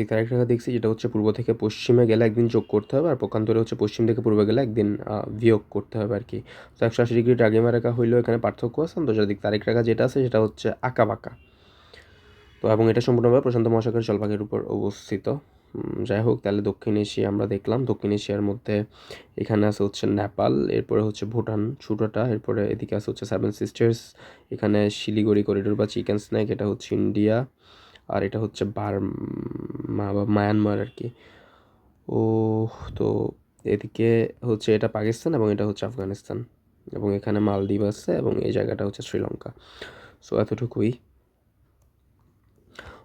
দিক আরেক রেখা দেখছি, যেটা হচ্ছে পূর্ব থেকে পশ্চিমে গেলে একদিন যোগ করতে হবে আর পক্ষান্তরে হচ্ছে পশ্চিম থেকে পূর্বে গেলে একদিন বিয়োগ করতে হবে আর কি তো একশো আশি ডিগ্রি ড্রাগিমা রেখা হইলেও এখানে পার্থক্য আছে। আন্তর্জাতিক তারিখ রেখা যেটা আছে, সেটা হচ্ছে আঁকা বাঁকা। তো এবং এটা সম্পূর্ণভাবে প্রশান্ত মহাসাগরের জলভাগের উপর অবস্থিত। যাই হোক, তাহলে দক্ষিণ এশিয়া আমরা দেখলাম। দক্ষিণ এশিয়ার মধ্যে এখানে আছে হচ্ছে নেপাল, এরপরে হচ্ছে ভুটান ছোটোটা, এরপরে এদিকে আছে হচ্ছে সেভেন সিস্টার্স, এখানে শিলিগুড়ি, করিডোর বা চিকেন স্ন্যাক এটা হচ্ছে ইন্ডিয়া। আর এটা হচ্ছে বার্মা বা মায়ানমার আর কি। ও তো এদিকে হচ্ছে এটা পাকিস্তান এবং এটা হচ্ছে আফগানিস্তান। এবং এখানে মালদ্বীপ আছে এবং এই জায়গাটা হচ্ছে শ্রীলঙ্কা। সো এতটুকুই।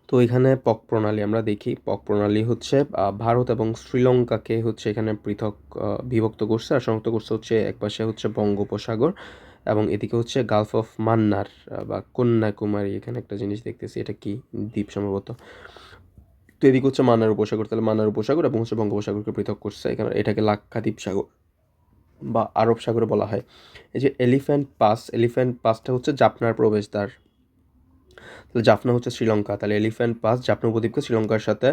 তো এখানে পক প্রণালী আমরা দেখি। পক প্রণালী হচ্ছে ভারত এবং শ্রীলঙ্কাকে হচ্ছে এখানে পৃথক বিভক্ত করছে। আর সংযুক্ত করছে হচ্ছে একপাশে হচ্ছে বঙ্গোপসাগর। এবং এদিকে হচ্ছে গালফ অফ মান্নার বা কন্যাকুমারী, এখানে একটা জিনিস দেখতেছি, এটা কি দ্বীপ সম্ভবত? তো এদিকে হচ্ছে মান্নার উপসাগর, তাহলে মান্নার উপসাগর এবং হচ্ছে বঙ্গোপসাগরকে পৃথক করছে, এখানে এটাকে লাক্ষাদ্বীপ সাগর বা আরব সাগর বলা হয়। এই যে এলিফ্যান্ট পাস এলিফ্যান্ট পাসটা হচ্ছে জাফনার প্রবেশদ্বার। তাহলে জাফনা হচ্ছে শ্রীলঙ্কা, তাহলে এলিফ্যান্ট পাস জাফনা উপদ্বীপকে শ্রীলঙ্কার সাথে,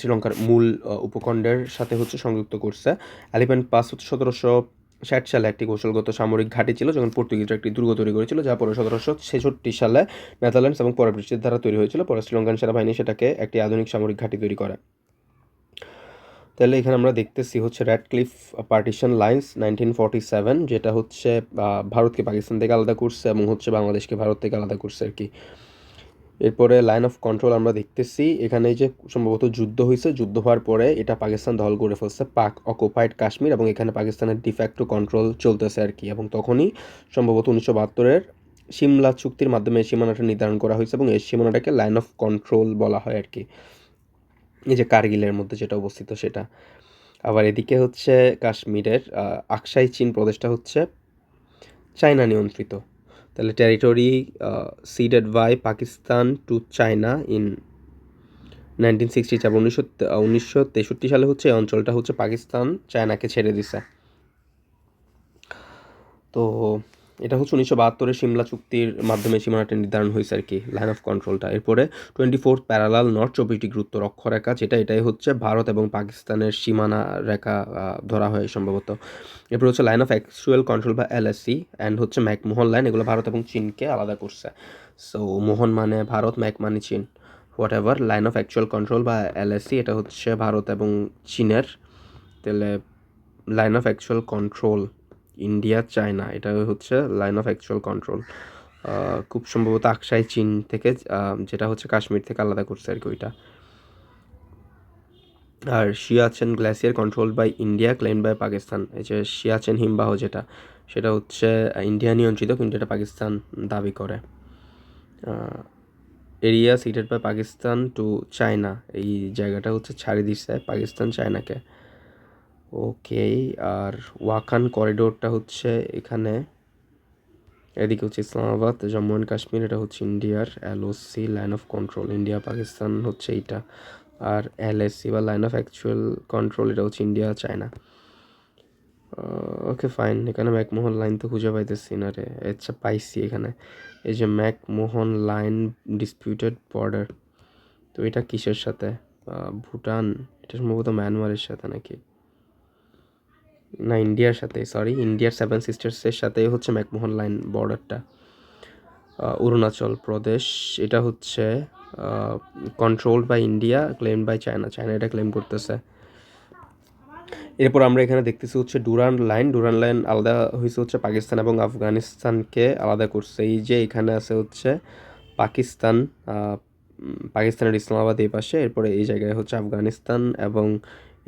শ্রীলঙ্কার মূল উপখণ্ডের সাথে হচ্ছে সংযুক্ত করছে। এলিফ্যান্ট পাস হচ্ছে সতেরোশো ষাট সালে একটি কৌশলগত সামরিক ঘাঁটি ছিল যখন পর্তুগিজরা একটি দুর্গ তৈরি করেছিল, যা পরে সতেরোশো ছেষট্টি সালে নেদারল্যান্ডস এবং পরে ব্রিটিশের দ্বারা তৈরি হয়েছিল। পরে শ্রীলঙ্কান সেনাবাহিনী সেটাকে একটি আধুনিক সামরিক ঘাঁটি তৈরি করে। তাহলে এখানে আমরা দেখতেছি হচ্ছে Radcliffe partition lines nineteen forty seven যেটা হচ্ছে ভারতকে পাকিস্তান থেকে আলাদা করছে এবং হচ্ছে বাংলাদেশকে ভারত থেকে আলাদা করছে আর কি। এরপরে লাইন অফ কন্ট্রোল আমরা দেখতেছি, এখানে যে সম্ভবত যুদ্ধ হয়েছে যুদ্ধ হওয়ার পরে এটা পাকিস্তান দল করে ফেলছে পাক অকুপাইড কাশ্মীর এবং এখানে পাকিস্তানের ডিফ্যাক্টো কন্ট্রোল চলতেছে আর কি। এবং তখনই সম্ভবত উনিশশো বাহাত্তরের সিমলা চুক্তির মাধ্যমে এই সীমানাটা নির্ধারণ করা হয়েছে এবং এই সীমানাটাকে লাইন অফ কন্ট্রোল বলা হয় আর কি। এই যে কার্গিলের মধ্যে যেটা অবস্থিত সেটা। আবার এদিকে হচ্ছে কাশ্মীরের আকসাই চীন প্রদেশটা হচ্ছে চায়না নিয়ন্ত্রিত। তাহলে territory ceded by Pakistan to China in nineteen sixty চার উনিশশো উনিশশো তেষট্টি সালে হচ্ছে, এই অঞ্চলটা হচ্ছে পাকিস্তান, চায়নাকে ছেড়ে দিছে। তো এটা হচ্ছে উনিশশো বাহাত্তরের সিমলা চুক্তির মাধ্যমে সীমানাটা নির্ধারণ হয়েছে আর কি লাইন অফ কন্ট্রোলটা এরপরে টোয়েন্টি ফোর্থ প্যারালাল নর্থ চব্বিশ ডিগ্রি উত্তর অক্ষরেখা যেটা এটাই হচ্ছে ভারত এবং পাকিস্তানের সীমানা রেখা ধরা হয় সম্ভবত। এরপর হচ্ছে লাইন অফ অ্যাকচুয়াল কন্ট্রোল বা এলএসসি অ্যান্ড হচ্ছে ম্যাকমোহন লাইন এগুলো ভারত এবং চীনকে আলাদা করছে। সো মোহন মানে ভারত, ম্যাক মানে চীন। Whatever line of actual control বা এলএসসি এটা হচ্ছে ভারত এবং চীনের। তাহলে line of actual control India China এটা হচ্ছে লাইন অফ অ্যাকচুয়াল কন্ট্রোল খুব সম্ভবত আকসাই চীন থেকে যেটা হচ্ছে কাশ্মীর থেকে আলাদা করছে আর কি ওইটা। আর Siachen glacier control by India claim by Pakistan এই যে শিয়াচেন হিমবাহ যেটা, সেটা হচ্ছে ইন্ডিয়া নিয়ন্ত্রিত, কিন্তু এটা পাকিস্তান দাবি করে। Area ceded by Pakistan to China এই জায়গাটা হচ্ছে ছাড়ি দিচ্ছে পাকিস্তান চায়নাকে ওকে, আর ওয়াখান করিডোরটা হচ্ছে এখানে। এদিকে হচ্ছে ইসলামাবাদ, জম্মু অ্যান্ড কাশ্মীর, এটা হচ্ছে ইন্ডিয়ার LOC, line of control, India, Pakistan হচ্ছে এইটা। আর এলএসসি বা লাইন অফ অ্যাকচুয়াল কন্ট্রোল, এটা হচ্ছে ইন্ডিয়া, চায়না। ওকে, ফাইন, এখানে ম্যাকমোহন লাইন তো খুঁজে পাইতেছি না রে। আচ্ছা পাইছি এখানে। এই যে ম্যাকমোহন লাইন ডিসপিউটেড বর্ডার, তো এটা কিসের সাথে? ভুটান এটা সম্ভবত মায়ানমারের সাথে নাকি? না ইন্ডিয়ার সাথে সরি ইন্ডিয়ার সেভেন সিস্টার্সের সাথে হচ্ছে ম্যাকমোহন লাইন বর্ডারটা অরুণাচল প্রদেশ, এটা হচ্ছে controlled by India claim by China China এটা ক্লেম করতেছে। এরপর আমরা এখানে দেখতেছি হচ্ছে ডুরান লাইন ডুরান লাইন আলাদা হয়েছে হচ্ছে পাকিস্তান এবং আফগানিস্তানকে আলাদা করছে। এই যে এখানে আছে হচ্ছে পাকিস্তান পাকিস্তানের ইসলামাবাদ এই পাশে। এরপরে এই জায়গায় হচ্ছে আফগানিস্তান এবং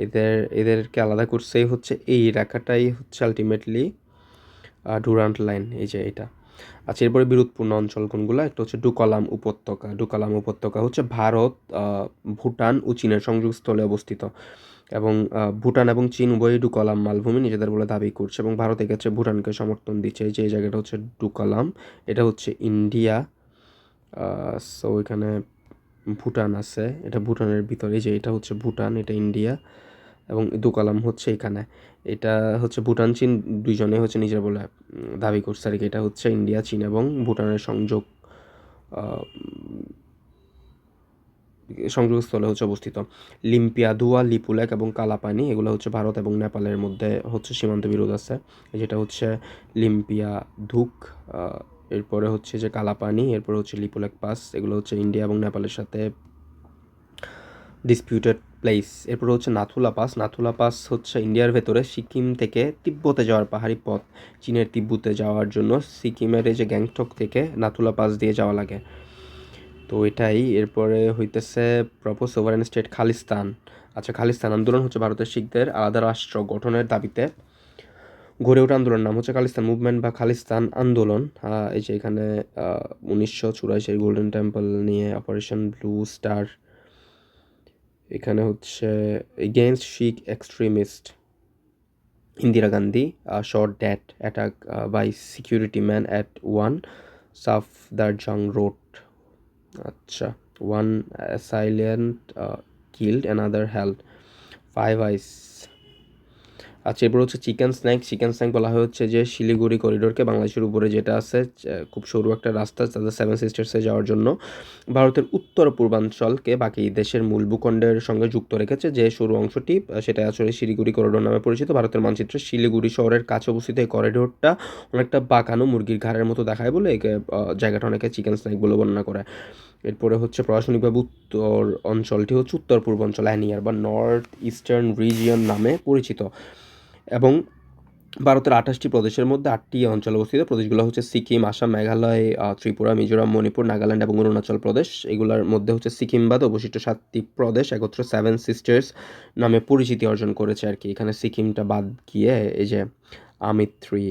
এদের, এদেরকে আলাদা করছেই হচ্ছে, এই রেখাটাই হচ্ছে আলটিমেটলি ডুরান্ট লাইন এই যে এটা। আচ্ছা এরপরে বিরোধপূর্ণ অঞ্চল কোনগুলো? একটা হচ্ছে ডুকালাম উপত্যকা। ডুকালাম উপত্যকা হচ্ছে ভারত ভুটান ও চীনের সংযোগস্থলে অবস্থিত। এবং ভুটান এবং চীন উভয়ই ডুকালাম মালভূমি নিজেদের বলে দাবি করছে এবং ভারত এক্ষেত্রে ভুটানকে সমর্থন দিচ্ছে। যে, এই জায়গাটা হচ্ছে ডুকালাম। এটা হচ্ছে ইন্ডিয়া সো এখানে ভুটান আছে। এটা ভুটানের ভিতরে যে এটা হচ্ছে ভুটান, এটা ইন্ডিয়া। এবং দু দুকালাম হচ্ছে এখানে। এটা হচ্ছে ভুটান, চীন দুইজনে হচ্ছে নিজের বলে দাবি করছে আর কি। এটা হচ্ছে ইন্ডিয়া, চীন এবং ভুটানের সংযোগ সংযোগস্থলে হচ্ছে অবস্থিত। লিম্পিয়া লিম্পিয়াদুয়া, লিপুলেক এবং কালাপানি, এগুলো হচ্ছে ভারত এবং নেপালের মধ্যে হচ্ছে সীমান্ত বিরোধ আছে। যেটা হচ্ছে লিম্পিয়া ধুক এরপরে হচ্ছে যে কালাপানি, এরপরে হচ্ছে লিপুলেক পাস, এগুলো হচ্ছে ইন্ডিয়া এবং নেপালের সাথে ডিসপিউটেড প্লেস এরপর হচ্ছে নাথুলা পাস নাথুলা পাস হচ্ছে ইন্ডিয়ার ভেতরে সিকিম থেকে তিব্বতে যাওয়ার পাহাড়ি পথ। চীনের তিব্বতে যাওয়ার জন্য সিকিমের এই যে গ্যাংটক থেকে নাথুলা পাস দিয়ে যাওয়া লাগে। তো এটাই। এরপরে হইতেছে প্রপোজ সোভারেন স্টেট খালিস্তান। আচ্ছা খালিস্তান আন্দোলন হচ্ছে ভারতের শিখদের আলাদা রাষ্ট্র গঠনের দাবিতে। গড়ে ওঠা আন্দোলন নাম হচ্ছে খালিস্তান মুভমেন্ট বা খালিস্তান আন্দোলন। এই যে এখানে উনিশশো চুরাশির গোল্ডেন টেম্পল নিয়ে অপারেশন ব্লু স্টার এখানে হচ্ছে against Sikh extremist Indira Gandhi shot dead attack by security man at one Safdarjung road আচ্ছা one silent killed another held five ice আচ্ছা এরপর হচ্ছে চিকেন স্ন্যাক। চিকেন স্ন্যাক বলা হচ্ছে যে শিলিগুড়ি করিডোরকে বাংলাদেশের উপরে যেটা আছে খুব সরু একটা রাস্তা তাদের সেভেন সিস্টার্সে যাওয়ার জন্য ভারতের উত্তর পূর্বাঞ্চলকে বাকি দেশের মূল ভূখণ্ডের সঙ্গে যুক্ত রেখেছে যে সরু অংশটি সেটা আসলে শিলিগুড়ি করিডোর নামে পরিচিত। ভারতের মানচিত্রে শিলিগুড়ি শহরের কাছে অবস্থিত এই করিডোরটা অনেকটা বাঁকানো মুরগির ঘাড়ের মতো দেখায় বলে একে জায়গাটা অনেকে চিকেন স্ন্যাক বলে বর্ণনা করে। এরপরে হচ্ছে প্রশাসনিকভাবে উত্তর অঞ্চলটি হচ্ছে উত্তর পূর্বাঞ্চল অ্যানিয়ার বা নর্থ ইস্টার্ন রিজিয়ন নামে পরিচিত। এবং ভারতের আঠাশটি প্রদেশের মধ্যে আটটি অঞ্চল অবস্থিত। প্রদেশগুলো হচ্ছে সিকিম, আসাম, মেঘালয় ত্রিপুরা, মিজোরাম, মণিপুর, নাগাল্যান্ড এবং অরুণাচল প্রদেশ। এগুলোর মধ্যে হচ্ছে সিকিম বাদ অবশিষ্ট সাতটি প্রদেশ, একত্র সেভেন সিস্টার্স নামে পরিচিতি অর্জন করেছে আর কি। এখানে সিকিমটা বাদ গিয়ে এই যে আমিত্রি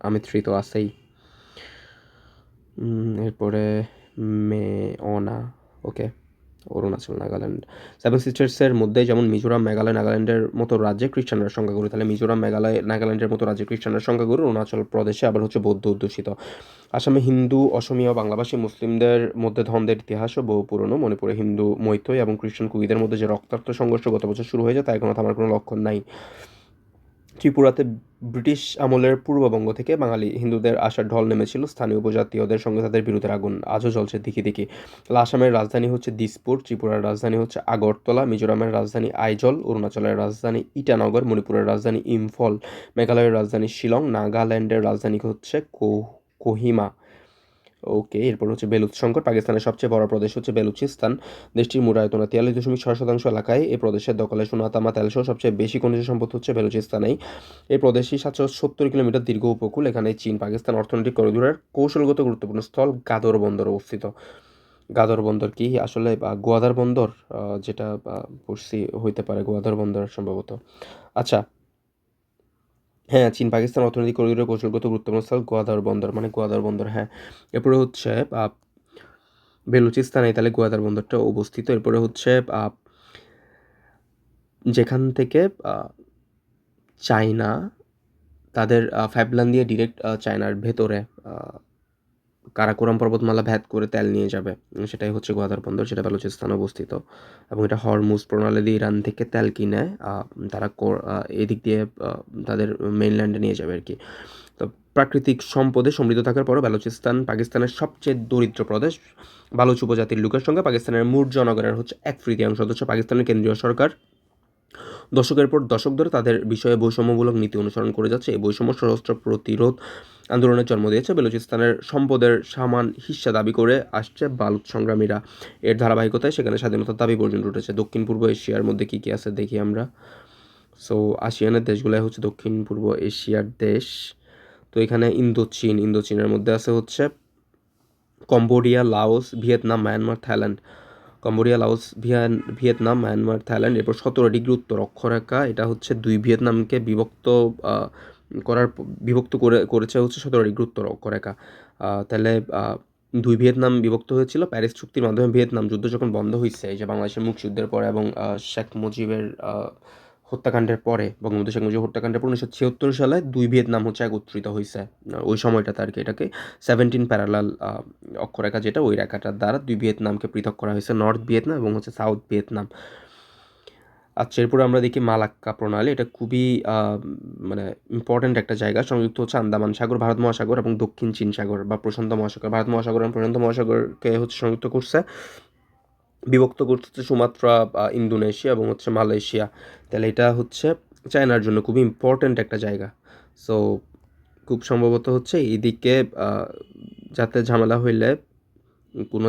আমিত্রি তো আছেই। এরপরে মে, অনা, ওকে। অরুণাচল, নাগাল্যান্ড। সেভেন সিস্টার্সের মধ্যে যেমন মিজোরাম মেঘালয় নাগাল্যান্ডের মতো রাজ্যে খ্রিস্টানরা সংখ্যাগুরু, তাহলে মিজোরাম, মেঘালয়, নাগাল্যান্ডের মতো রাজ্যে খ্রিস্টানরা সংখ্যাগুরু, অরুণাচল প্রদেশে আবার হচ্ছে বৌদ্ধ অধ্যুষিত আসামে হিন্দু, অসমীয়, বাংলাভাষী, মুসলিমদের মধ্যে ধনদের ইতিহাসও বহু পুরনো, মণিপুরে হিন্দু মৈতই এবং খ্রিস্টান কুইদের মধ্যে যে রক্তাক্ত সংঘর্ষ গত বছর শুরু হয়ে যায়, তা এখনও থামার কোনো লক্ষণ নাই। ত্রিপুরাতে ব্রিটিশ আমলের পূর্ববঙ্গ থেকে বাঙালি হিন্দুদের আসার ঢল নেমেছিল। স্থানীয় উপজাতীয়দের সঙ্গে তাদের বিরুদ্ধে আগুন আজও চলছে দিকে দিকে। আসামের রাজধানী হচ্ছে দিসপুর, ত্রিপুরার রাজধানী হচ্ছে আগরতলা, মিজোরামের রাজধানী আইজল, অরুণাচলের রাজধানী ইটানগর, মণিপুরের রাজধানী ইম্ফল, মেঘালয়ের রাজধানী শিলং, নাগাল্যান্ডের রাজধানী হচ্ছে কোহিমা। ওকে, এরপর হচ্ছে বেলুচ সংকট। পাকিস্তানের সবচেয়ে বড় প্রদেশ হচ্ছে বেলুচিস্তান। দেশটির মোট তিয়াল্লিশ দশমিক ছয় শতাংশ এলাকায় এই প্রদেশের দখলে সোনাতামা তেলসহ সবচেয়ে বেশি খনিজ সম্পদ হচ্ছে বেলুচিস্তানেই। এই প্রদেশটি সাতশো সত্তর কিলোমিটার দীর্ঘ উপকূল, এখানে চীন, পাকিস্তান অর্থনৈতিক করিডোরের কৌশলগত গুরুত্বপূর্ণ স্থল গাদর বন্দর অবস্থিত। গাদর বন্দর কি? আসলে বা গোয়াদার বন্দর যেটা পড়ছি হইতে পারে গোয়াদার বন্দর সম্ভবত। আচ্ছা হ্যাঁ চীন, পাকিস্তান অর্থনৈতিক করিডোরের কৌশলগত গুরুত্বপূর্ণ স্থল গোয়াদার বন্দর মানে গোয়াদার বন্দর হ্যাঁ। এরপরে হচ্ছে বেলুচিস্তানে তাহলে গোয়াদার বন্দরটা অবস্থিত। এরপরে হচ্ছে যেখান থেকে চায়না, তাদের ফাইভলান দিয়ে ডিরেক্ট চায়নার ভেতরে কারাকোরাম পর্বতমালা ভেদ করে তেল নিয়ে যাবে। সেটাই হচ্ছে গোয়াদার বন্দর সেটা বেলুচিস্তানে অবস্থিত। এবং এটা হরমুজ প্রণালী দিয়ে ইরান থেকে তেল কিনে তারা এদিক দিয়ে তাদের মেইনল্যান্ডে নিয়ে যাবে আর কি তো প্রাকৃতিক সম্পদে সমৃদ্ধ থাকার পরও বেলুচিস্তান পাকিস্তানের সবচেয়ে দরিদ্র প্রদেশ। বালুচ উপজাতির লোকের সঙ্গে পাকিস্তানের মূল জনগণের হচ্ছে এক তৃতীয়াংশ, অথচ পাকিস্তানের কেন্দ্রীয় সরকার দশকের পর দশক ধরে তাদের বিষয়ে বৈষম্যমূলক নীতি অনুসরণ করে যাচ্ছে। এই বৈষম্য সশস্ত্র প্রতিরোধ আন্দোলনের জন্ম দিয়েছে। বেলুচিস্তানের সম্পদের সামান হিস্সা দাবি করে আসছে বালুচ সংগ্রামীরা। এর ধারাবাহিকতায় সেখানে স্বাধীনতার দাবি পর্যন্ত উঠেছে। দক্ষিণ, পূর্ব এশিয়ার মধ্যে কী কী আছে দেখি আমরা। সো আসিয়ানের দেশগুলাই হচ্ছে দক্ষিণ, পূর্ব এশিয়ার দেশ। তো এখানে ইন্দোচীন, ইন্দোচীনের মধ্যে আছে হচ্ছে Cambodia, Laos, Vietnam, Myanmar, Thailand. Cambodia, Laos, ভিয়ান, Vietnam, Myanmar, Thailand, এরপর সতেরো ডিগ্রি উত্তর অক্ষরেখা। এটা হচ্ছে দুই ভিয়েতনামকে বিভক্ত করার বিভক্ত করে, করেছে হচ্ছে সতেরো ডিগ্রি উত্তর অক্ষরেখা। তাহলে দুই ভিয়েতনাম বিভক্ত হয়েছিল। প্যারিস চুক্তির মাধ্যমে ভিয়েতনাম যুদ্ধ যখন বন্ধ হয়েছে এই যে বাংলাদেশের মুক্তিযুদ্ধের পরে এবং শেখ মুজিবের হত্যাকাণ্ডের পরে, বঙ্গবন্ধু শেখ মুজিব হত্যাকাণ্ডের পর উনিশশো ছিয়াত্তর সালে দুই ভিয়েতনাম হচ্ছে একত্রিত হয়েছে ওই সময়টাতে আর কি এটাকে সেভেন্টিন প্যারালাল অক্ষরেখা যেটা ওই রেখাটার দ্বারা দুই ভিয়েতনামকে পৃথক করা হয়েছে নর্থ ভিয়েতনাম এবং হচ্ছে সাউথ ভিয়েতনাম। আচ্ছা এরপরে আমরা দেখি মালাক্কা প্রণালী। এটা খুবই মানে ইম্পর্ট্যান্ট একটা জায়গা। সংযুক্ত হচ্ছে আন্দামান সাগর, ভারত মহাসাগর এবং দক্ষিণ চীন সাগর বা প্রশান্ত মহাসাগর। ভারত মহাসাগর এবং প্রশান্ত মহাসাগরকে হচ্ছে সংযুক্ত করছে। বিভক্ত করতে হচ্ছে সুমাত্রা ইন্দোনেশিয়া এবং হচ্ছে মালয়েশিয়া। তাহলে এটা হচ্ছে চায়নার জন্য খুবই ইম্পর্ট্যান্ট একটা জায়গা। সো খুব সম্ভবত হচ্ছে এদিকে যাতে ঝামেলা হইলে কোনো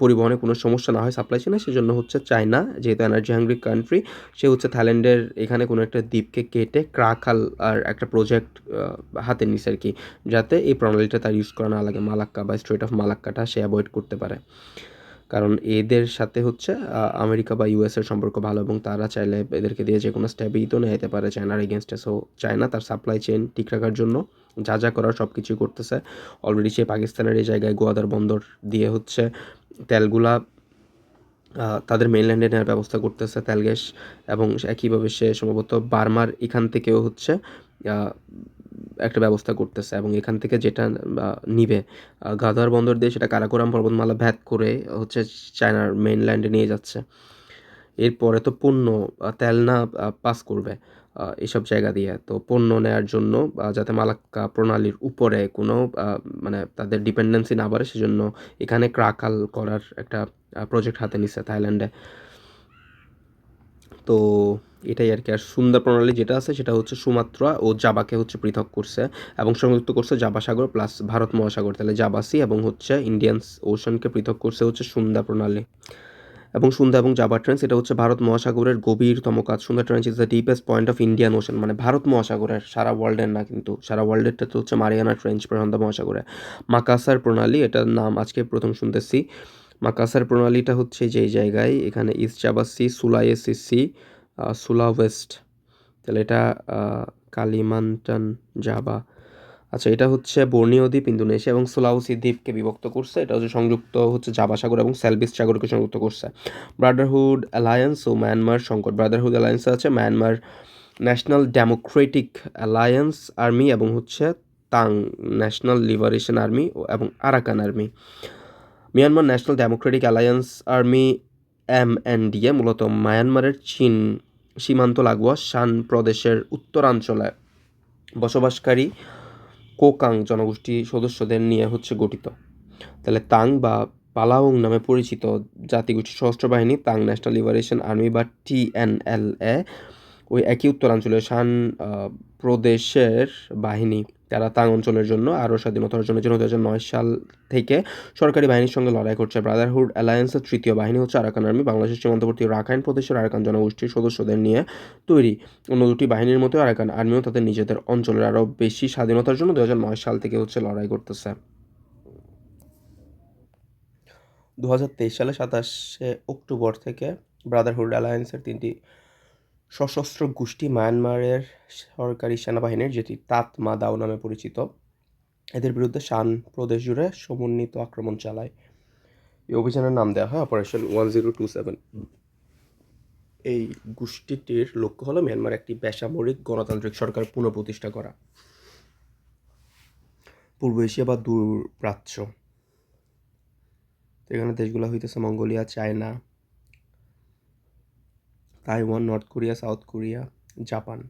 পরিবহনে কোনো সমস্যা না হয় সাপ্লাই চেনে সেজন্য হচ্ছে চায়না, যেহেতু এনার্জি হাঙ্গ্রি কান্ট্রি সে হচ্ছে থাইল্যান্ডের এখানে কোনো একটা দ্বীপকে কেটে ক্রাকাল আর একটা প্রজেক্ট হাতে নিছে আর কি, যাতে এই প্রণালীটা তার ইউজ করা না লাগে, মালাক্কা বা স্ট্রেট অফ মালাক্কাটা সে অ্যাভয়েড করতে পারে। কারণ এদের সাথে হচ্ছে আমেরিকা বা ইউএসের সম্পর্ক ভালো এবং তারা চাইলে এদেরকে দিয়ে যে কোনো স্টেপই তো নিতে পারে। চায়নার এগেনস্টে সো চায়না তার সাপ্লাই চেন ঠিক রাখার জন্য যা যা করার সব কিছুই করতেছে। অলরেডি সে পাকিস্তানের এই জায়গায় গোয়াদার বন্দর দিয়ে হচ্ছে তেলগুলা তাদের মেইনল্যান্ডে নেওয়ার ব্যবস্থা করতেছে তেল গ্যাস এবং একইভাবে সে সম্ভবত বার্মার এখান থেকেও হচ্ছে একটা ব্যবস্থা করতেছে এবং এখান থেকে যেটা নিবে গাদার বন্দর দিয়ে সেটা কারাকোরাম পর্বতমালা ভ্যাদ করে হচ্ছে চায়নার মেইনল্যান্ডে নিয়ে যাচ্ছে। এরপরে তো পণ্য আহ, তেল না পাস করবে এসব জায়গা দিয়ে। তো পণ্য নেয়ার জন্য যাতে মালাক্কা প্রণালীর উপরে কোনো মানে তাদের ডিপেন্ডেন্সি না বাড়ে সেজন্য এখানে ক্রাকাল করার একটা প্রজেক্ট হাতে নিচ্ছে থাইল্যান্ডে। তো এটাই আর কি। আর সুন্দর প্রণালী যেটা আছে সেটা হচ্ছে সুমাত্রা ও জাবাকে হচ্ছে পৃথক করছে এবং সংযুক্ত করছে জাবা সাগর প্লাস ভারত মহাসাগর। তাহলে জাবাসি এবং হচ্ছে ইন্ডিয়ানস ওশনকে পৃথক করছে হচ্ছে সুন্দর প্রণালী। এবং সুন্দর এবং জাবা ট্রেন্স এটা হচ্ছে ভারত মহাসাগরের গভীরতম কাজ। Sunda trench is the deepest point of Indian ocean মানে ভারত মহাসাগরের, সারা ওয়ার্ল্ডের না কিন্তু, সারা ওয়ার্ল্ডেরটা তো হচ্ছে মারিয়ানা ট্রেঞ্চ প্রশান্ত মহাসাগরে। মাকাসার প্রণালী, এটার নাম আজকে প্রথম শুনতেছি। মাকাসার প্রণালীটা হচ্ছে যেই জায়গায়, এখানে east Java sea sea Sulawesi. তাহলে এটা কালিমান্টান জাবা। আচ্ছা এটা হচ্ছে বর্নিও দ্বীপ ইন্দোনেশিয়া এবং সোলাউসি দ্বীপকে বিভক্ত করছে। এটা হচ্ছে সংযুক্ত হচ্ছে জাবা সাগর এবং সেলবিস সাগরকে সংযুক্ত করছে। ব্রাদারহুড অ্যালায়েন্স ও মায়ানমার সংকট। ব্রাদারহুড অ্যালায়েন্স আছে Myanmar national democratic alliance army এবং হচ্ছে তাং ন্যাশনাল লিবারেশন আর্মি এবং Arakan army Myanmar national democratic alliance army M N DA মূলত মায়ানমারের চীন সীমান্ত লাগোয়া শান প্রদেশের উত্তরাঞ্চলে বসবাসকারী কোকাং জনগোষ্ঠী সদস্যদের নিয়ে হচ্ছে গঠিত। তাহলে তাং বা পালাউং নামে পরিচিত জাতিগোষ্ঠী সশস্ত্র বাহিনী, তাং ন্যাশনাল লিবারেশন আর্মি বা টিএনএলএ ওই একই উত্তরাঞ্চলের শান প্রদেশের বাহিনী তারা তাং অঞ্চলের জন্য আরও স্বাধীনতা অর্জনের জন্য দু হাজার নয় সাল থেকে সরকারি বাহিনীর সঙ্গে লড়াই করছে ব্রাদারহুড অ্যালায়েন্সের তৃতীয় বাহিনী হচ্ছে আরাকান আর্মি। বাংলাদেশের সীমান্তবর্তী রাখাইন প্রদেশের আরাকান জনগোষ্ঠীর সদস্যদের নিয়ে তৈরি অন্য দুটি বাহিনীর মতো আরাকান আর্মিও তাদের নিজেদের অঞ্চলের আরও বেশি স্বাধীনতার জন্য দু হাজার নয় সাল থেকে হচ্ছে লড়াই করতেছে। দু হাজার তেইশ সালে সাতাশে অক্টোবর থেকে ব্রাদারহুড অ্যালায়েন্সের তিনটি সশস্ত্র গোষ্ঠী মায়ানমারের সরকারি সেনাবাহিনীর যেটি তাত মা দাও নামে পরিচিত, এদের বিরুদ্ধে শান প্রদেশ জুড়ে সমন্বিত আক্রমণ চালায়। এই অভিযানের নাম দেওয়া হয় operation one zero two seven. এই গোষ্ঠীটির লক্ষ্য হলো মিয়ানমার একটি বেসামরিক গণতান্ত্রিক সরকার পুনঃপ্রতিষ্ঠা করা। পূর্ব এশিয়া বা দূরপ্রাচ্য তো এখানে দেশগুলো হইতেছে Mongolia, China Taiwan, north Korea, south Korea, Japan.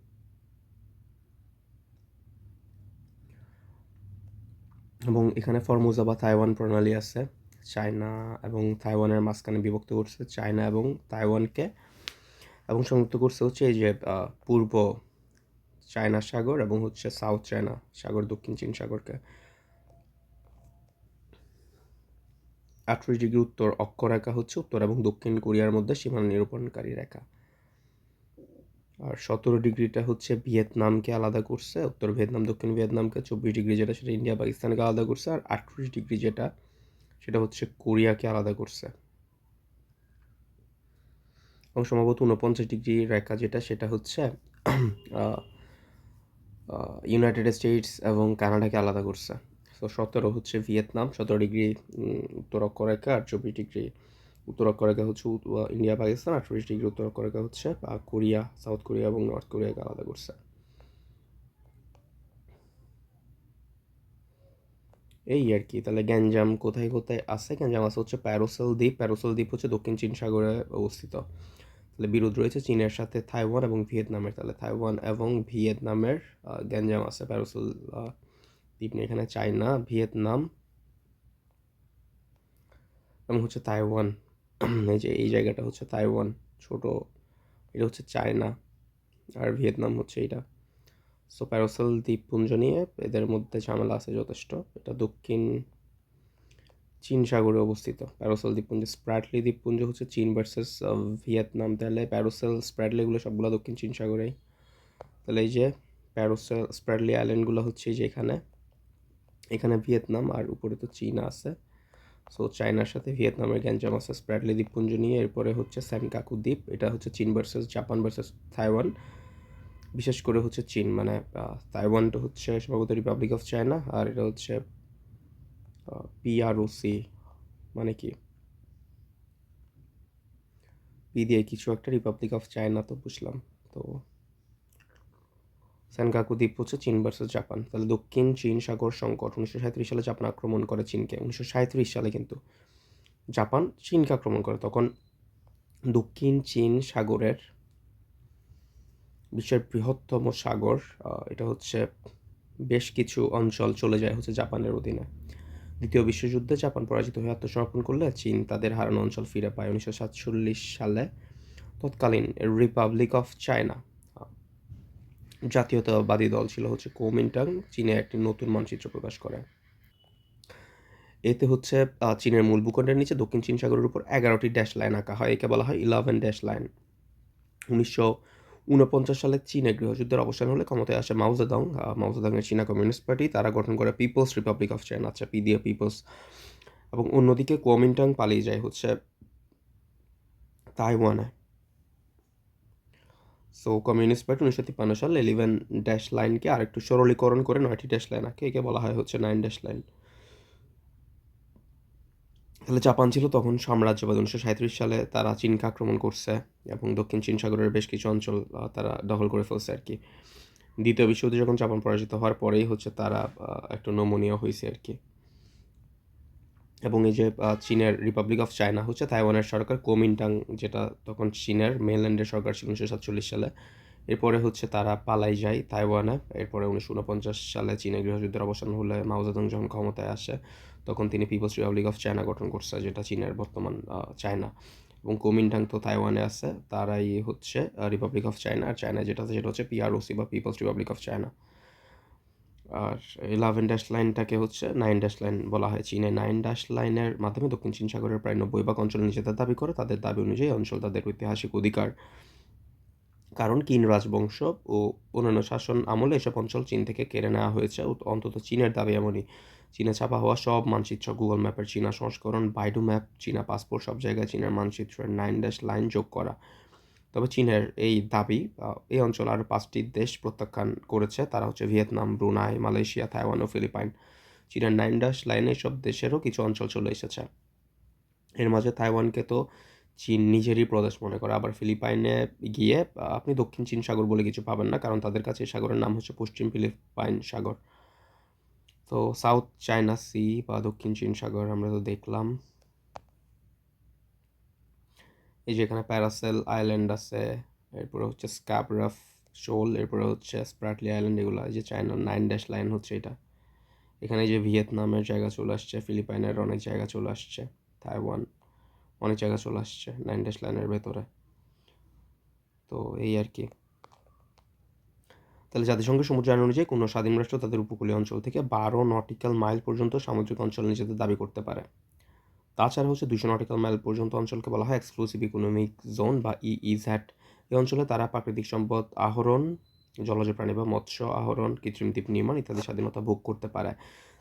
এবং এখানে ফরমোজা বা তাইওয়ান প্রণালী আছে। চায়না এবং তাইওয়ানের মাঝখানে বিভক্ত করছে চায়না এবং তাইওয়ানকে। এবং সংযুক্ত করছে হচ্ছে এই যে পূর্ব চায়না সাগর এবং হচ্ছে সাউথ চায়না সাগর, দক্ষিণ চীন সাগরকে। আটত্রিশ ডিগ্রি উত্তর অক্ষরেখা হচ্ছে উত্তর এবং দক্ষিণ কোরিয়ার মধ্যে সীমানা নিরূপণকারী রেখা। আর সতেরো ডিগ্রিটা হচ্ছে ভিয়েতনামকে আলাদা করছে, উত্তর ভিয়েতনাম, দক্ষিণ ভিয়েতনামকে চব্বিশ ডিগ্রি যেটা সেটা ইন্ডিয়া, পাকিস্তানকে আলাদা করছে, আর আটত্রিশ ডিগ্রি যেটা সেটা হচ্ছে কোরিয়াকে আলাদা করছে। এবং সম্ভবত উনপঞ্চাশ ডিগ্রি রেখা যেটা সেটা হচ্ছে ইউনাইটেড স্টেটস এবং কানাডাকে আলাদা করছে। তো সতেরো হচ্ছে ভিয়েতনাম, সতেরো ডিগ্রি উত্তর অক্ষরেখা আর চব্বিশ ডিগ্রি উত্তর অক্ষরেখা হচ্ছে ইন্ডিয়া, পাকিস্তান আটচল্লিশ ডিগ্রি উত্তর অক্ষরেখা হচ্ছে কোরিয়া, সাউথ কোরিয়া এবং নর্থ কোরিয়াকে আলাদা করছে। এই আর কি, তাহলে গ্যাঞ্জাম কোথায় কোথায় আছে? গ্যাঞ্জাম আছে হচ্ছে প্যারোসেল দ্বীপ। প্যারোসেল দ্বীপ হচ্ছে দক্ষিণ চীন সাগরে অবস্থিত। তাহলে বিরোধ রয়েছে চীনের সাথে থাইওয়ান এবং ভিয়েতনামের। তাহলে থাইওয়ান এবং ভিয়েতনামের গ্যাঞ্জাম আছে প্যারোসেল দ্বীপ নিয়ে এখানে চায়না, ভিয়েতনাম এবং হচ্ছে তাইওয়ান। এই যে, এই জায়গাটা হচ্ছে তাইওয়ান, ছোট। এটা হচ্ছে চায়না আর ভিয়েতনাম হচ্ছে এটা সো প্যারোসেল দ্বীপপুঞ্জ নিয়ে এদের মধ্যে ঝামেলা আছে যথেষ্ট। এটা দক্ষিণ চীন সাগরে অবস্থিত। প্যারোসেল দ্বীপপুঞ্জ স্প্র্যাটলি দ্বীপপুঞ্জ হচ্ছে চীন ভার্সেস ভিয়েতনাম। তাহলে প্যারোসেল স্প্র্যাটলি এগুলো সবগুলো দক্ষিণ চীন সাগরেই। তাহলে এই যে প্যারোসেল স্প্র্যাটলি আইল্যান্ডগুলো হচ্ছে যে এখানে। এখানে ভিয়েতনাম আর উপরে তো চীন আছে। সো চায়নার সাথে ভিয়েতনামের গ্যাঞ্জাম আছে স্প্র্যাটলি দ্বীপপুঞ্জ নিয়ে এরপরে হচ্ছে স্যানকাকু দ্বীপ, এটা হচ্ছে চীন ভার্সেস জাপান ভার্সেস তাইওয়ান বিশেষ করে হচ্ছে চীন মানে তাইওয়ানটা হচ্ছে সম্ভবত রিপাবলিক অফ চায়না আর এটা হচ্ছে পিআরওসি মানে কি? পি দিয়ে কিছু একটা রিপাবলিক অফ চায়না তো বুঝলাম। তো স্যানকাকু দ্বীপ হচ্ছে চীন ভার্সেস জাপান। তাহলে দক্ষিণ চীন সাগর সংকট উনিশশো সাঁত্রিশ সালে জাপান আক্রমণ করে চীনকে। উনিশশো সাঁত্রিশ সালে কিন্তু জাপান চীনকে আক্রমণ করে। তখন দক্ষিণ চীন সাগরের বিশ্বের বৃহত্তম সাগর এটা হচ্ছে বেশ কিছু অঞ্চল চলে যায় হচ্ছে জাপানের অধীনে। দ্বিতীয় বিশ্বযুদ্ধে জাপান পরাজিত হয়ে আত্মসমর্পণ করলে চীন তাদের হারানো অঞ্চল ফিরে পায় উনিশশো সাতচল্লিশ সালে। তৎকালীন রিপাবলিক অফ চায়না জাতীয়তাবাদী দল ছিল হচ্ছে কোমিন্টাং চীনে একটি নতুন মানচিত্র প্রকাশ করে। এতে হচ্ছে চীনের মূল ভূখণ্ডের নিচে দক্ষিণ চীন সাগরের উপর এগারোটি ড্যাশ লাইন আঁকা হয়। একে বলা হয় ইলেভেন ড্যাশ লাইন উনিশশো উনপঞ্চাশ সালে চীনে গৃহযুদ্ধের অবসান হলে ক্ষমতায় আসে মাউজাদং মাউজাদংয়ের চীনা কমিউনিস্ট পার্টি। তারা গঠন করে পিপলস রিপাবলিক অফ চায়না আচ্ছা পি পিপলস এবং অন্যদিকে কোমিন্টাং পালিয়ে যায় হচ্ছে তাইওয়ানে। সো কমিউনিস্ট পার্টি উনিশশো তিপ্পান্ন সালে ইলেভেন ড্যাশ লাইনকে আরেকটু সরলীকরণ করে নয়টি ড্যাশ লাইন আঁকে। একে বলা হয় হচ্ছে নাইন ড্যাশ লাইন তাহলে জাপান ছিল তখন সাম্রাজ্যবাদ। উনিশশো সাঁত্রিশ সালে তারা চীনকে আক্রমণ করছে এবং দক্ষিণ চীন সাগরের বেশ কিছু অঞ্চল তারা দখল করে ফেলছে আর কি। দ্বিতীয় বিশ্বযুদ্ধে যখন জাপান পরাজিত হওয়ার পরেই হচ্ছে তারা একটু নমনীয় হয়েছে আর কি। এবং এই যে চীনের রিপাবলিক অফ চায়না হচ্ছে তাইওয়ানের সরকার কোমিন্টাং যেটা তখন চীনের মেনল্যান্ডের সরকার ছিল উনিশশো সাতচল্লিশ সালে। এরপরে হচ্ছে তারা পালাই যায় তাইওয়ানে। এরপরে উনিশশো উনপঞ্চাশ সালে চীনের গৃহযুদ্ধের অবসান হলে মাওজাদং যখন ক্ষমতায় আসে, তখন তিনি পিপলস রিপাবলিক অফ চায়না গঠন করছে, যেটা চীনের বর্তমান চায়না এবং কোমিন্টাং তো তাইওয়ানে আছে, তারাই হচ্ছে রিপাবলিক অফ চায়না আর চায়না যেটা আছে সেটা হচ্ছে পিআরওসি বা পিপলস রিপাবলিক অফ চায়না আর ইলেভেন ড্যাশ লাইনটাকে হচ্ছে নাইন ড্যাশ লাইন বলা হয়। চীনে নাইন ড্যাশ লাইনের মাধ্যমে দক্ষিণ চীন সাগরের প্রায় নব্বই ভাগ অঞ্চল নিজেদের দাবি করে, তাদের দাবি অনুযায়ী অঞ্চল তাদের ঐতিহাসিক অধিকার। কারণ কিন রাজবংশ ও অন্যান্য শাসন আমলে এসব অঞ্চল চীন থেকে কেড়ে নেওয়া হয়েছে। অন্তত চীনের দাবি এমনই। চীনে ছাপা হওয়া সব মানচিত্র গুগল ম্যাপের চীনা সংস্করণ বাইডু ম্যাপ চীনা পাসপোর্ট সব জায়গায় চীনের মানচিত্রের নাইন ড্যাশ লাইন যোগ করা। তবে চীনের এই দাবি এই অঞ্চল আরও পাঁচটি দেশ প্রত্যাখ্যান করেছে। তারা হচ্ছে ভিয়েতনাম, ব্রুনাই, মালয়েশিয়া, তাইওয়ান ও ফিলিপাইন। চীনের নাইন ড্যাশ লাইনে সব দেশেরও কিছু অঞ্চল চলে এসেছে। এর মাঝে তাইওয়ানকে তো চীন নিজেরই প্রদেশ মনে করে। আবার ফিলিপাইনে গিয়ে আপনি দক্ষিণ চীন সাগর বলে কিছু পাবেন না, কারণ তাদের কাছে এই সাগরের নাম হচ্ছে পশ্চিম ফিলিপাইন সাগর। তো সাউথ চায়না সি বা দক্ষিণ চীন সাগর আমরা তো দেখলাম। এই যে এখানে প্যারাসেল আইল্যান্ড আছে, এরপরে হচ্ছে স্ক্যাবরাফ শোল এরপরে হচ্ছে স্প্রাটলি আইল্যান্ড এগুলো, এই যে চায়না নাইন ড্যাশ লাইন হচ্ছে এটা। এখানে যে ভিয়েতনামের জায়গা চলে আসছে, ফিলিপাইনের অনেক জায়গা চলে আসছে তাইওয়ান অনেক জায়গা চলে আসছে নাইন ড্যাশ লাইনের ভেতরে। তো এই আর কি। তাহলে জাতিসংঘের সমুদ্র আইন অনুযায়ী কোনো স্বাধীন রাষ্ট্র তাদের উপকূলীয় অঞ্চল থেকে বারো নটিক্যাল মাইল পর্যন্ত সামুদ্রিক অঞ্চল নিজেদের দাবি করতে পারে। তাছাড়া হচ্ছে দুশো নটিক্যাল মাইল পর্যন্ত অঞ্চলকে বলা হয় এক্সক্লুসিভ ইকোনমিক জোন বা ইইজ্যাট এই অঞ্চলে তারা প্রাকৃতিক সম্পদ আহরণ, জলজ প্রাণী বা মৎস্য আহরণ, কৃত্রিম দ্বীপ নির্মাণ ইত্যাদি স্বাধীনতা ভোগ করতে পারে।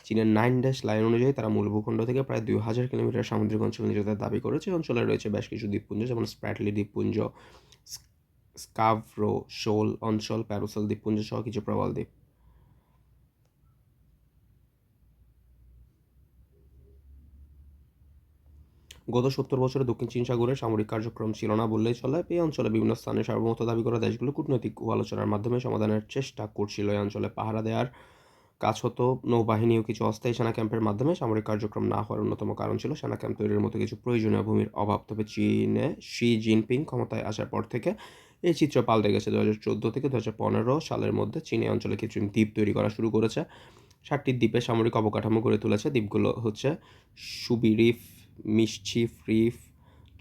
চীনের নাইন ড্যাশ লাইন অনুযায়ী তারা মূল ভূখণ্ড থেকে প্রায় দুই হাজার কিলোমিটার সামুদ্রিক অঞ্চল নিজেদের দাবি করেছে। অঞ্চলে রয়েছে বেশ কিছু দ্বীপপুঞ্জ, যেমন স্প্র্যাটলি দ্বীপপুঞ্জ স্কাভরো শোল অঞ্চল প্যারোসেল দ্বীপপুঞ্জ সহ কিছু প্রবাল দ্বীপ। গত সত্তর বছরে দক্ষিণ চীন সাগরে সামরিক কার্যক্রম ছিল না বললেই চলে। এই অঞ্চলে বিভিন্ন স্থানে সার্বভৌমত্ব দাবি করা দেশগুলো কূটনৈতিক আলোচনার মাধ্যমে সমাধানের চেষ্টা করছিল। এই অঞ্চলে পাহারা দেওয়ার কাজ হতো। নৌবাহিনী ও কিছু অস্থায়ী সেনা ক্যাম্পের মাধ্যমে সামরিক কার্যক্রম না হওয়ার অন্যতম কারণ ছিল সেনা ক্যাম্প তৈরির মতো কিছু প্রয়োজনীয় ভূমির অভাব। তবে চীনে শি জিনপিং ক্ষমতায় আসার পর থেকে এই চিত্র পাল্টে গেছে। দু হাজার চোদ্দ থেকে দু হাজার পনেরো সালের মধ্যে চীনে অঞ্চলে কৃত্রিম দ্বীপ তৈরি করা শুরু করেছে। ষাটটি দ্বীপে সামরিক অবকাঠামো গড়ে তুলেছে। দ্বীপগুলো হচ্ছে Subi Reef Mischief Reef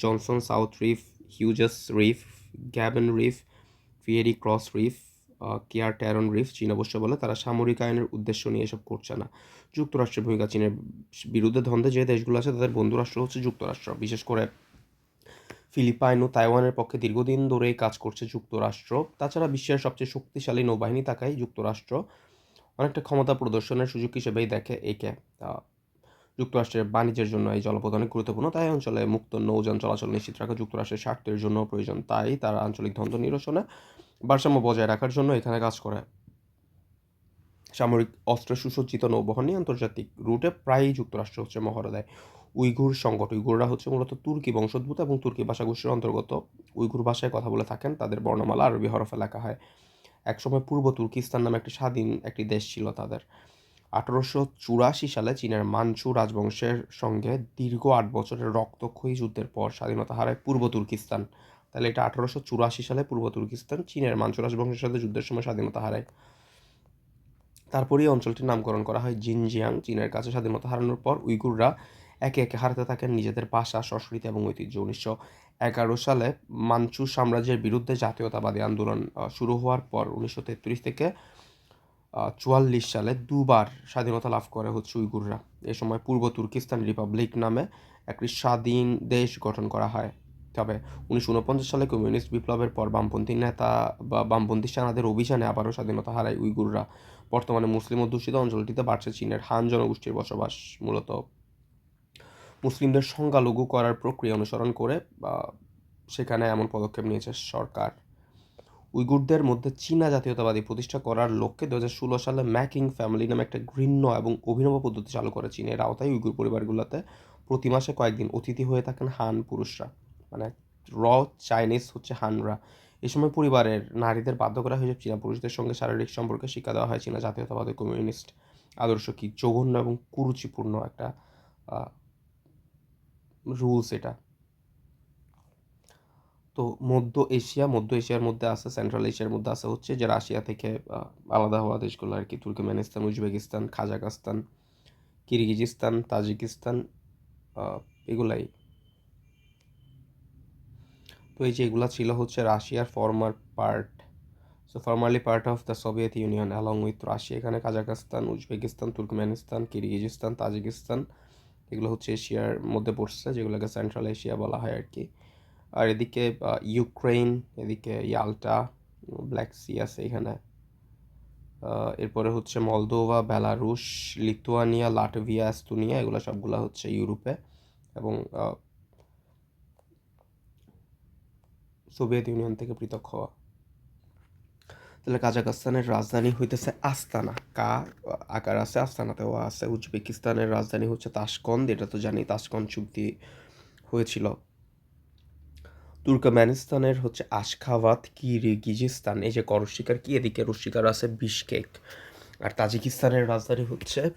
Johnson South Reef Hughes Reef Gaven Reef Fiery Cross Reef Cuarteron Reef চীন অবশ্য বলে তারা সামরিক আইনের উদ্দেশ্য নিয়ে এসব করছে না। যুক্তরাষ্ট্রের ভূমিকা চীনের বিরুদ্ধে দ্বন্দ্বে যে দেশগুলো আছে তাদের বন্ধুরাষ্ট্র হচ্ছে যুক্তরাষ্ট্র। বিশেষ করে ফিলিপাইন ও তাইওয়ানের পক্ষে দীর্ঘদিন ধরেই কাজ করছে যুক্তরাষ্ট্র। তাছাড়া বিশ্বের সবচেয়ে শক্তিশালী নৌবাহিনী থাকায় যুক্তরাষ্ট্র অনেকটা ক্ষমতা প্রদর্শনের সুযোগ হিসেবেই দেখে একে। যুক্তরাষ্ট্রের বাণিজ্যের জন্য এই জলপথ অনেক গুরুত্বপূর্ণ। তাই অঞ্চলে মুক্ত নৌযান চলাচল নিশ্চিত রাখা যুক্তরাষ্ট্রের স্বার্থের জন্য প্রয়োজন। তাই তারা আঞ্চলিক দ্বন্দ্ব নিরসনে ভারসাম্য বজায় রাখার জন্য এখানে কাজ করে। সামরিক অস্ত্র সুসজ্জিত নৌবহন নিয়ে আন্তর্জাতিক রুটে প্রায়ই যুক্তরাষ্ট্র হচ্ছে মহড়া দেয়। উইঘুর সংকট উইঘুররা হচ্ছে মূলত তুর্কি বংশোদ্ভূত এবং তুর্কি ভাষাগোষ্ঠীর অন্তর্গত। উইঘুর ভাষায় কথা বলে থাকেন, তাদের বর্ণমালা আরবি হরফে লেখা হয়। একসময় পূর্ব তুর্কিস্তান নামে একটি স্বাধীন একটি দেশ ছিল তাদের। আঠারোশো চুরাশি সালে চীনের মানচু রাজবংশের সঙ্গে দীর্ঘ আট বছরের রক্তক্ষয়ী যুদ্ধের পর স্বাধীনতা হারায় পূর্ব তুর্কিস্তান। তাহলে এটা আঠারোশো চুরাশি সালে পূর্ব তুর্কিস্তান চীনের মানচু রাজবংশের সাথে যুদ্ধের সময় স্বাধীনতা হারায়। তারপরেই অঞ্চলটির নামকরণ করা হয় জিনজিয়াং, চীনের কাছে স্বাধীনতা হারানোর পর উইগুররা একে একে হারাতে থাকেন নিজেদের ভাষা, সংস্কৃতি এবং ঐতিহ্য। উনিশশো এগারো সালে মানচু সাম্রাজ্যের বিরুদ্ধে জাতীয়তাবাদী আন্দোলন শুরু হওয়ার পর উনিশশো তেত্রিশ থেকে চুয়াল্লিশ সালে দুবার স্বাধীনতা লাভ করে হচ্ছে উইগুররা। এ সময় পূর্ব তুর্কিস্তান রিপাবলিক নামে একটি স্বাধীন দেশ গঠন করা হয়। তবে উনিশশো উনপঞ্চাশ সালে কমিউনিস্ট বিপ্লবের পর বামপন্থী নেতা বা বামপন্থী সেনাদের অভিযানে আবারও স্বাধীনতা হারায় উইগুররা। বর্তমানে মুসলিম অধ্যুষিত অঞ্চলটিতে বাড়ছে চীনের হান জনগোষ্ঠীর বসবাস মূলত। মুসলিমদের সংখ্যালঘু করার প্রক্রিয়া অনুসরণ করে সেখানে এমন পদক্ষেপ নিয়েছে সরকার। উইগুরদের মধ্যে চীনা জাতীয়তাবাদী প্রতিষ্ঠা করার লক্ষ্যে দু হাজার ষোলো সালে ম্যাকিং ফ্যামিলি নামে একটা ঘৃণ্য এবং অভিনব পদ্ধতি চালু করে চীনের আওতায় উইগুর পরিবারগুলোতে প্রতি মাসে কয়েকদিন অতিথি হয়ে থাকেন হান পুরুষরা মানে র চাইনিজ হচ্ছে হানরা। এ সময় পরিবারের নারীদের বাধ্য করা হয়েছে চীনা পুরুষদের সঙ্গে শারীরিক সম্পর্কে শিক্ষা দেওয়া হয় চীনা জাতীয়তাবাদী কমিউনিস্ট আদর্শ কি জঘন্য এবং কুরুচিপূর্ণ একটা রুলস এটা। তো মধ্য এশিয়া, মধ্য এশিয়ার মধ্যে আছে সেন্ট্রাল এশিয়ার মধ্যে আছে হচ্ছে যে রাশিয়া থেকে আলাদা হওয়া দেশগুলো আর কি। Turkmenistan, Uzbekistan, Kazakhstan, Kyrgyzstan, Tajikistan এগুলাই। তো এই যে এগুলো ছিল হচ্ছে রাশিয়ার former part so formally part of the Soviet Union along with Russia, এখানে Kazakhstan Uzbekistan, Turkmenistan, Kyrgyzstan, Tajikistan, এগুলো হচ্ছে এশিয়ার মধ্যে পড়ছে, যেগুলোকে সেন্ট্রাল এশিয়া বলা হয় আর কি। আর এদিকে ইউক্রেন এদিকে ইয়ালটা, ব্ল্যাক সি আছে এখানে। এরপরে হচ্ছে Moldova, Belarus, Lithuania, Latvia, Estonia, এগুলো সবগুলো হচ্ছে ইউরোপে এবং সোভিয়েত ইউনিয়ন থেকে পৃথক হওয়া। তাহলে কাজাকস্তানের রাজধানী হইতেছে আস্তানা। কা, আকার আছে আস্তানাতেও আছে। উজবেকিস্তানের রাজধানী হচ্ছে তাসকন্দ এটা তো জানি তাসকন্দ চুক্তি হয়েছিল। তুর্কমেনিস্তানের হচ্ছে আশখাবাদ কিরগিজিস্তান, এই যে করশিকার কি এদিকে রশিকার আছে? বিশকেক। আর তাজিকিস্তানের রাজধানী হচ্ছে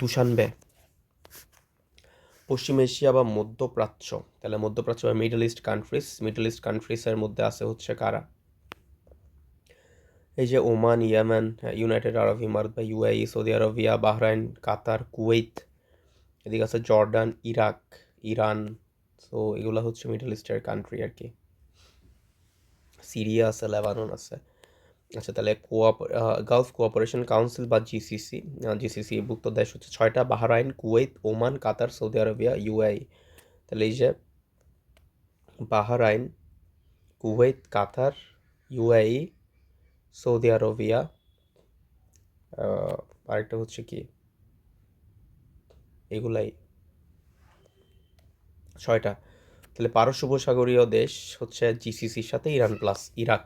দুশানবে। পশ্চিম এশিয়া বা মধ্যপ্রাচ্য। তাহলে মধ্যপ্রাচ্য বা middle east countries middle east কান্ট্রিজের মধ্যে আছে হচ্ছে কারা? এই যে ওমান, ইয়ামান ইউনাইটেড আরব ইমারত বা UAE Saudi Arabia Bahrain Qatar Kuwait এদিকে আছে জর্ডান ইরাক ইরান সো এগুলো হচ্ছে মিডল ইস্টের কান্ট্রি আর কি সিরিয়া আছে, লেবানন আছে। আচ্ছা তাহলে কোয়াপ গালফ কোঅপারেশন কাউন্সিল বা জিসিসি জিসিসি ভুক্ত দেশ হচ্ছে ছয়টা, Bahrain, Kuwait, Oman, Qatar, Saudi Arabia UAE তাহলে এই যে Bahrain, Kuwait, Qatar UAE Saudi Arabia আরেকটা হচ্ছে কি? এগুলাই। ছয়টা। তাহলে পারস্য উপসাগরীয় দেশ হচ্ছে জিসিসির সাথে ইরান প্লাস ইরাক।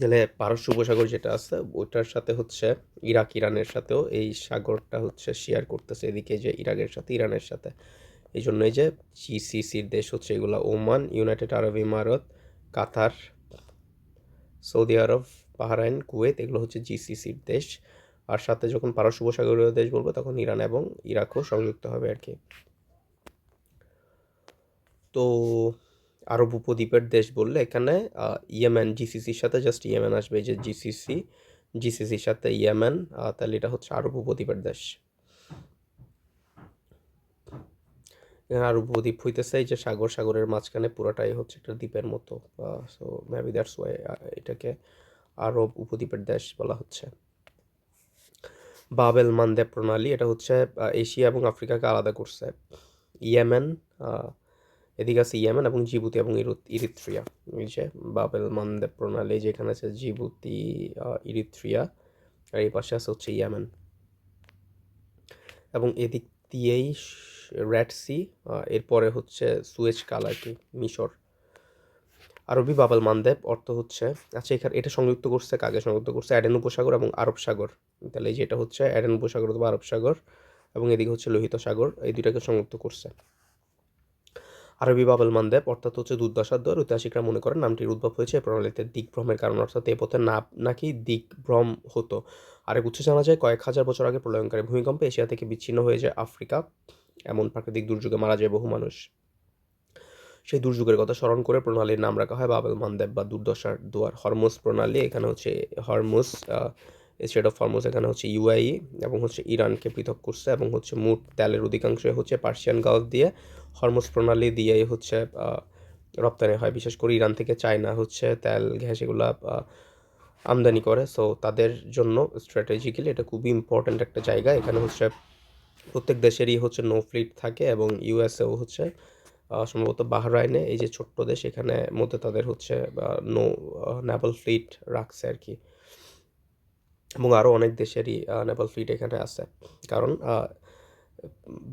তাহলে পারস্য উপসাগর যেটা আছে, ওইটার সাথে হচ্ছে ইরাক, ইরানের সাথেও এই সাগরটা হচ্ছে শেয়ার করতেছে। এদিকে যে ইরাকের সাথে, ইরানের সাথে। এই জন্যই যে জিসিসির দেশ হচ্ছে এগুলো ওমান, ইউনাইটেড আরব ইমারত, Qatar, Saudi Arab, Bahrain, Kuwait, এগুলো হচ্ছে জিসিসির দেশ। আর সাথে যখন পারস্য উপসাগরীয় দেশ বলব, তখন ইরান এবং ইরাকও সংযুক্ত হবে আর কি। তো আরব উপদ্বীপের দেশ বললে এখানে ইয়েমেন জিসিসির সাথে জাস্ট ইয়েমেন আসবে যে জিসিসি জিসিসির সাথে ইয়েমেন তাহলে এটা হচ্ছে আরব উপদ্বীপের দেশ। আরব উপদ্বীপ হইতেছে এই যে সাগর, সাগরের মাঝখানে পুরোটাই হচ্ছে একটা দ্বীপের মতো সো মেবি দ্যাটস ওয়াই এটাকে আরব উপদ্বীপের দেশ বলা হচ্ছে। বাবেল মানদেব প্রণালী, এটা হচ্ছে এশিয়া এবং আফ্রিকাকে আলাদা করছে। ইয়েমেন এদিকে আছে ইয়েমেন এবং জিবুতি এবং ইরু- ইরিত্রিয়া। এই যে বাবেল মানদেব প্রণালী যেখানে আছে জিবুতি আহ, ইরিত্রিয়া আর এই পাশে আছে হচ্ছে ইয়েমেন। এবং এদিক দিয়েই রেড সি এরপরে হচ্ছে সুয়েজ কাল আর কি মিশর। আরবি বাবেল মানদেব অর্থ হচ্ছে আচ্ছা এখানে এটা সংযুক্ত করছে কাকে? সংযুক্ত করছে অ্যাডেন উপসাগর এবং আরব সাগর। তাহলে এই যে এটা হচ্ছে অ্যাডেন উপসাগর অথবা আরব সাগর এবং এদিকে হচ্ছে লোহিত সাগর এই দুটাকে সংযুক্ত করছে। আরবি বাবেল মানদেব, অর্থাৎ হচ্ছে দুর্দশার দর ঐতিহাসিকরা মনে করেন নামটির উদ্ভব হয়েছে প্রণালীতে দিকভ্রমের কারণ, অর্থাৎ এই পথে না নাকি দিকভ্রম হতো। আরেক উৎসে জানা যায়, কয়েক হাজার বছর আগে প্রলয়ঙ্কারী ভূমিকম্পে এশিয়া থেকে বিচ্ছিন্ন হয়ে যায় আফ্রিকা, এমন প্রাকৃতিক দুর্যোগে মারা যায় বহু মানুষ। সেই দুর্যোগের কথা স্মরণ করে প্রণালীর নাম রাখা হয় বাবেল মানদেব বা দুর্দশার দুয়ার হরমোস প্রণালী। এখানে হচ্ছে হরমোস স্টেট অফ হরমোস এখানে হচ্ছে ইউআই এবং হচ্ছে ইরানকে পৃথক করছে এবং হচ্ছে মোট তেলের অধিকাংশ হচ্ছে পার্সিয়ান গালফ দিয়ে হরমোস প্রণালী দিয়েই হচ্ছে রপ্তানি হয়। বিশেষ করে ইরান থেকে চায়না হচ্ছে তেল, গ্যাস এগুলা আমদানি করে। সো তাদের জন্য স্ট্র্যাটেজিক্যালি এটা খুবই ইম্পর্ট্যান্ট একটা জায়গা। এখানে হচ্ছে প্রত্যেক দেশেরই হচ্ছে নো ফ্লিট থাকে এবং ইউএসএও হচ্ছে সম্ভবত বাহরাইনে এই যে ছোট্ট দেশ, এখানে মধ্যে তাদের হচ্ছে নো নেভাল ফ্লিট রাখছে আর কি। এবং আরও অনেক দেশেরই নেপাল ফ্লিট এখানে আছে। কারণ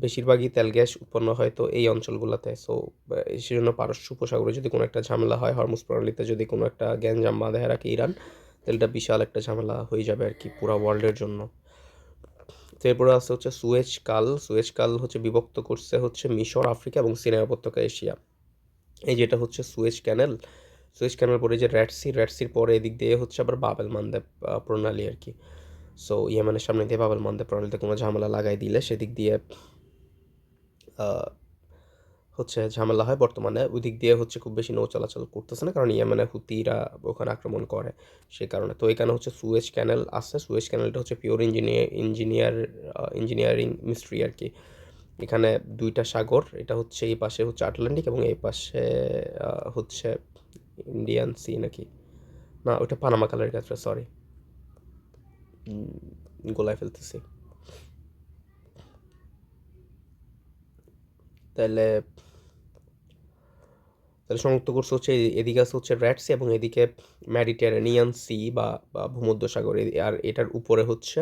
বেশিরভাগই তেল গ্যাস উৎপন্ন হয় তো এই অঞ্চলগুলোতে। সো সেজন্য পারস্য উপসাগরে যদি কোনো একটা ঝামেলা হয়, হরমুজ প্রণালীতে যদি কোনো একটা গ্যাঞ্জাম বাঁধে রাখে ইরান, তেলটা বিশাল একটা ঝামেলা হয়ে যাবে আর কি পুরো ওয়ার্ল্ডের জন্য। তো এরপরে আছে হচ্ছে সুয়েজ কাল। সুয়েজ কাল হচ্ছে বিভক্ত করছে হচ্ছে মিশর, আফ্রিকা এবং সিনেমা উপত্যকা এশিয়া। এই যেটা হচ্ছে সুয়েজ ক্যানেল সুয়েজ ক্যানেল পরে যে রেড সি, রেড সির পরে এদিক দিয়ে হচ্ছে আবার বাবেল মানদেব প্রণালী আর কি। সো ইয়েমেনের সামনে দিয়ে বাবেল মানদেব প্রণালীতে কোনো ঝামেলা লাগাই দিলে সেদিক দিয়ে হচ্ছে ঝামেলা হয় বর্তমানে। ওই দিক দিয়ে হচ্ছে খুব বেশি নৌ চলাচল করতেছে না, কারণ ইয়েমেনে হুতিরা ওখানে আক্রমণ করে সেই কারণে। তো এখানে হচ্ছে সুয়েজ ক্যানেল আছে, সুয়েজ ক্যানেলটা হচ্ছে pure engineer engineer engineering mystery আর কি। এখানে দুইটা সাগর, এটা হচ্ছে এই পাশে হচ্ছে আটলান্টিক এবং এই পাশে হচ্ছে ইন্ডিয়ান সি নাকি না, ওটা পানামা কালারের কাছে সরি গোলায় ফেলতেছি। তাহলে তাহলে সংযুক্ত করছে হচ্ছে এদিকে আছে হচ্ছে রেড সি এবং এদিকে মেডিটেরেনিয়ান সি বা ভূমধ্যসাগর। আর এটার উপরে হচ্ছে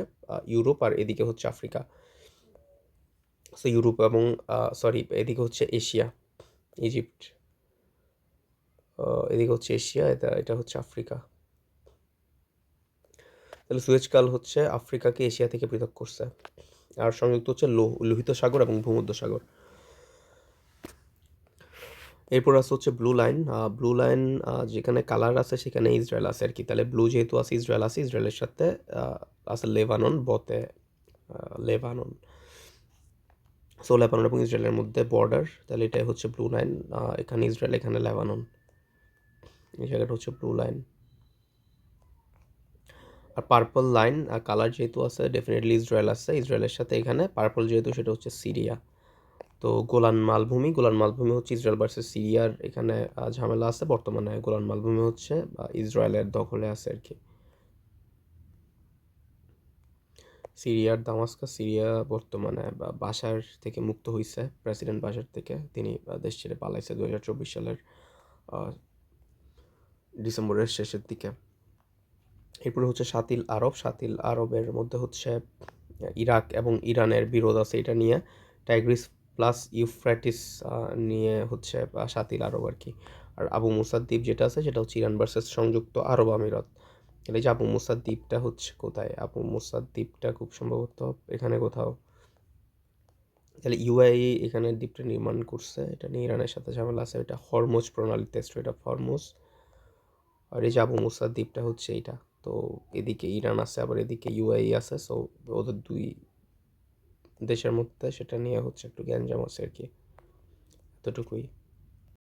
ইউরোপ আর এদিকে হচ্ছে আফ্রিকা। সো ইউরোপ এবং সরি এদিকে হচ্ছে এশিয়া ইজিপ্ট এদিকে হচ্ছে এশিয়া, এটা এটা হচ্ছে আফ্রিকা। তাহলে সুয়েজ কাল হচ্ছে আফ্রিকাকে এশিয়া থেকে পৃথক করছে। আর সংযুক্ত হচ্ছে লোহিত সাগর এবং ভূমধ্য সাগর। এরপর আছে হচ্ছে ব্লু লাইন। ব্লু লাইন যেখানে কালার আছে, সেখানে ইসরায়েল আছে আর কি। তাহলে ব্লু যেহেতু আছে, ইসরায়েল আছে, ইসরায়েলের সাথে আছে লেবানন, বতে লেবানন। সো লেবানন এবং ইসরায়েলের মধ্যে বর্ডার তাহলে এটাই হচ্ছে ব্লু লাইন। এখানে ইসরায়েল, এখানে লেবানন। এই জায়গাটা হচ্ছে ব্লু লাইন আর পার্পল লাইন আর কালার যেহেতু আছে ডেফিনেটলি ইসরায়েল আছে। ইসরায়েলের সাথে এখানে পার্পল যেহেতু সেটা হচ্ছে সিরিয়া। তো গোলান মালভূমি গোলান মালভূমি হচ্ছে ইসরায়েল ভার্সেস সিরিয়ার এখানে ঝামেলা আছে বর্তমানে গোলান মালভূমি হচ্ছে আহ, ইসরায়েলের দখলে আছে আর কি। সিরিয়ার দামাস্কা সিরিয়া বর্তমানে বা- বাশার থেকে মুক্ত হয়েছে প্রেসিডেন্ট বাশার থেকে। তিনি দেশ ছেড়ে পালাইছে দু হাজার চব্বিশ সালের ডিসেম্বরের শেষের দিকে। এরপরে হচ্ছে সাতিল আরব। সাতিল আরবের মধ্যে হচ্ছে ইরাক এবং ইরানের বিরোধ আছে এটা নিয়ে। টাইগ্রিস প্লাস ইউফ্রাটিস নিয়ে হচ্ছে সাতিল আরব আর কি। আর আবু মুসার দ্বীপ যেটা আছে সেটা হচ্ছে ইরান ভার্সেস সংযুক্ত আরব আমিরাত। এই যে আবু মুসার দ্বীপটা হচ্ছে কোথায়? আবু মুসার দ্বীপটা খুব সম্ভবত এখানে কোথাও। তাহলে ইউআই এখানে দ্বীপটা নির্মাণ করছে, এটা নিয়ে ইরানের সাথে ঝামেলা আছে। এটা হরমোজ প্রণালীতে স্ট্রেট অফ হরমোজ। আর এই আবু মুসার দ্বীপটা হচ্ছে এইটা। তো এদিকে ইরান আছে, আবার এদিকে ইউএই আছে। সো ওদের দুই দেশের মধ্যে সেটা নিয়ে হচ্ছে একটু গ্যাঞ্জাম আছে আর কি। এতটুকুই।